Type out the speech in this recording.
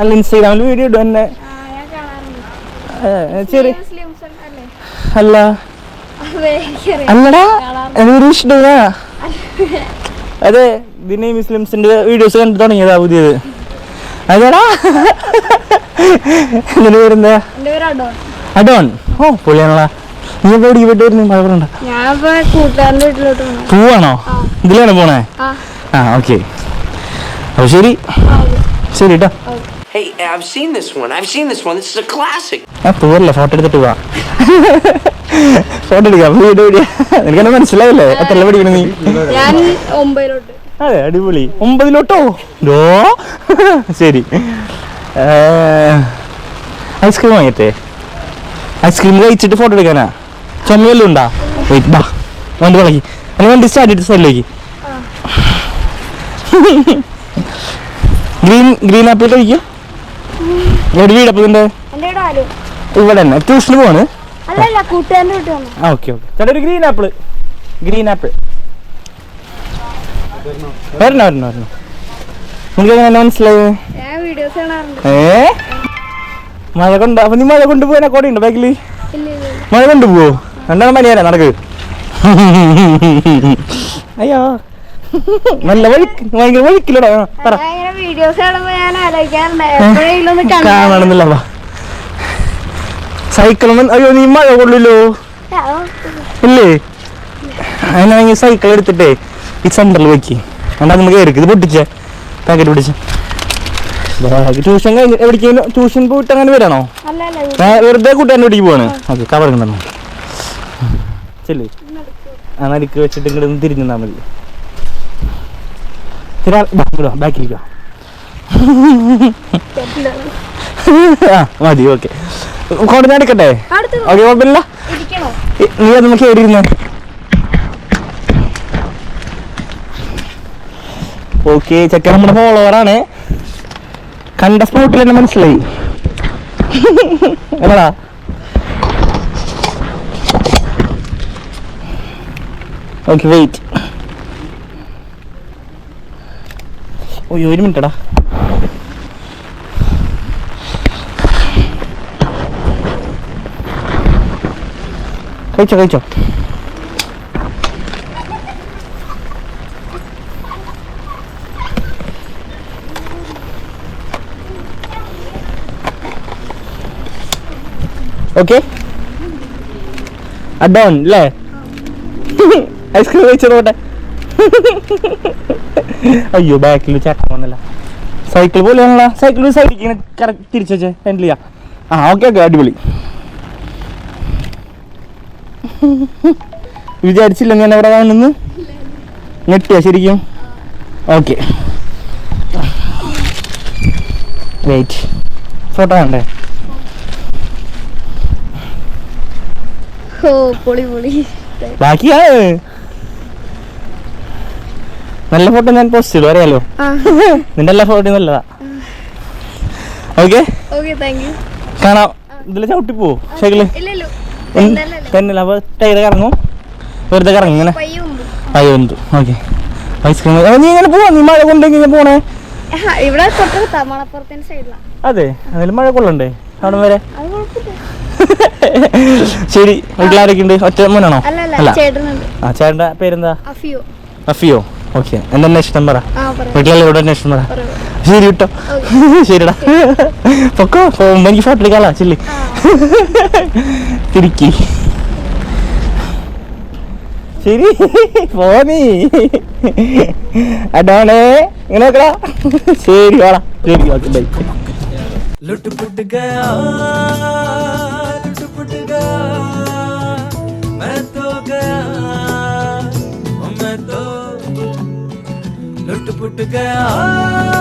അല്ല ഇൻസ്റ്റാഗ്രാമിൽ വീഡിയോ ഇടും എന്നെ ചെറിയ അല്ലേ. അല്ലടാ. എന്നൊരു ഇഷ്ടമാ അതെ ദിനെ മുസ്ലിംസിന്റെ വീഡിയോസ് കണ്ടു തുടങ്ങിയതാ പുതിയത്. അതെടാ. വരുന്നേ എന്റെ അഡോൺ. ഓ പൊളിയാണല്ലോ നീ എവിടെ വരുന്നു? ഇപ്പൊ കൂട്ടുകാരന്റെ വീട്ടിലോട്ട് പോകണം പോവാണോ. ഇതിലാണ് പോണേ? ആ. ഓക്കെ. അപ്പൊ ശരി. ശരി കേട്ടോ Hey, I've seen this one. I've seen this one. This is a classic. ആ പോവല്ലേ ഫോട്ടോ എടുത്തിട്ട് പോവാ ഫോട്ടോ എടുക്കാം. വീഡിയോ വീഡിയോ നിനക്കെന്നെ മനസ്സിലായില്ലേ? എത്ര പഠിക്കണം നീ? ഞാൻ ഒമ്പതിലോട്ട്. അതെ അടിപൊളി. ഒമ്പതിലോട്ടോ? ഡോ? ശരി. ഐസ്ക്രീം വാങ്ങിട്ടെ ഐസ്ക്രീം കഴിച്ചിട്ട് ഫോട്ടോ എടുക്കാനാ? ചുമയല്ലോ ഉണ്ടാ? വെയിറ്റ് ബാ വണ്ടി വളക്കി അല്ലെങ്കിൽ വണ്ടി സ്റ്റാർട്ട് ചെയ്തിട്ട് സൈഡിലേക്ക് ഗ്രീൻ ഗ്രീൻ ആപ്പിൾ കഴിക്കും. എന്റെ വീട് ആരും ഇവിടെ തന്നെ. ട്യൂഷന് പോവാണ്? Okay okay. ചേട്ടാ ഒരു ഗ്രീൻ ആപ്പിൾ ഗ്രീൻ ആപ്പിൾ വരണം വരണം വരണം? നിങ്ങൾക്ക് എങ്ങനെ മനസ്സിലായത്? ഏ? മഴ കൊണ്ട്? അപ്പൊ നീ മഴ കൊണ്ടുപോകാൻ കോടി ഉണ്ടോ ഇല്ല. മഴ കൊണ്ടുപോവോ രണ്ടാണ് നടക്ക്. അയ്യോ. നല്ല വഴിക്ക് ഭയങ്കര വഴുക്കില്ലടാ. പറ. വീഡിയോസ് കാണുമ്പോ ഞാൻ ആലോചിക്കാറുണ്ട്. എപ്പോഴെങ്കിലും ഒന്ന് കാണണമെന്നില്ല സൈക്കിളൊന്നും അയ്യോ നീ മഴ കൊള്ളില്ലോ. ഇല്ലേ? അതിനാണെങ്കിൽ സൈക്കിൾ എടുത്തിട്ടേ ഈ സെന്ററിൽ വെക്കി എന്നാ നമുക്ക് കയറിക്ക് ഇത് പൊട്ടിച്ചേ. പാക്കറ്റ് പിടിച്ച്. ട്യൂഷൻ കഴിഞ്ഞ് എവിടേക്കും ട്യൂഷൻ പോയിട്ട് അങ്ങനെ വരാണോ? വെറുതെ കൂട്ടാൻ വീട്ടിൽ പോവാണ്. ഓക്കെ കവർ കണ്ടോ ചെല്ലേ. ആ നരിക്ക് വെച്ചിട്ട് ഇങ്ങോട്ട് തിരിഞ്ഞാൽ തിരിഞ്ഞു നിന്നാ മതി ബാക്കിലേക്ക് ആ മതി ഓക്കെ കോടതി എടുക്കട്ടെ? ഓക്കെ കുഴപ്പമില്ല. നീ അത് നമുക്ക് എവിടെ ഇരുന്ന്? ഓക്കെ ചെക്കൻ നമ്മുടെ ഫോളോവറാണ് കണ്ട സ്പോട്ടിൽ തന്നെ മനസ്സിലായി. എന്നാടാ ഓക്കെ വെയിറ്റ് ഓയ്യോ ഒരു മിനിറ്റടാ. കഴിച്ചോ കഴിച്ചോ. ഓക്കെ അഡോൺ അല്ലേ ഐസ്ക്രീം കഴിച്ചതോട്ടെ അയ്യോ ബാക്കിൽ ചേട്ടൻ വന്നല്ല. സൈക്കിൾ പോലെയാണല്ലോ. സൈക്കിൾ സൈഡിൽ ഇങ്ങനെ കറക്റ്റ് തിരിച്ചു വെച്ചേ ഹാൻഡിൽ ചെയ്യാം. ആ ഓക്കെ ഓക്കെ അടിപൊളി. വിചാരിച്ചില്ല ഞാൻ എവിടെ കാണുന്നു ഞെട്ടിയാ ശരിക്കും? ഓക്കെ വെയിറ്റ് ഫോട്ടോ കണ്ടേ? ഓ പൊളി പൊളി. ബാക്കിയാണ് നല്ല ഫോട്ടോ ഞാൻ പോസ്റ്റ് ചെയ്തു അറിയാലോ? നിന്റെ എല്ലാ ഫോട്ടോ നല്ലതാ. ഓക്കെ കാണാം. ഇതിൽ ചവിട്ടി പോവോ? തന്നെ അപ്പൊ ടൈർ കറങ്ങും വെറുതെ കറങ്ങും ഇങ്ങനെ? പയ്യ മുമ്പ് അയ്യോ ഓക്കെ ഐസ്ക്രീം നീ ഇങ്ങനെ പോവാ? നീ മഴ കൊണ്ടെങ്കിൽ പോണേ? ഇവിടെ അതെ. അതിൽ മഴ കൊള്ളണ്ടേ? അവിടെ വരെ? ശരി. വീട്ടിലാരൊക്കെ ഉണ്ട് ഒറ്റ മോനാണോ? അല്ല. ആ ചേട്ടന്റെ പേരെന്താ? അഫിയോ. അഫിയോ. ഓക്കെ. എന്തെന്നെ ഇഷ്ടം പറ വീട്ടിലെല്ലാം ഇവിടെ ഇഷ്ടം പറ ശരി കിട്ടോ. ശരിടാ. പൊക്കോ. എനിക്ക് ഫോട്ടോ ചില്ലി. തിരിക്കി. ശരി. പോനി അടാണേ ഇങ്ങനെ നോക്കടാ. ശരി ശരി ഓക്കെ ബൈ. ലുട്ട് പുട്ട് ഗയാ. ओ मैं तो लुट पुट गया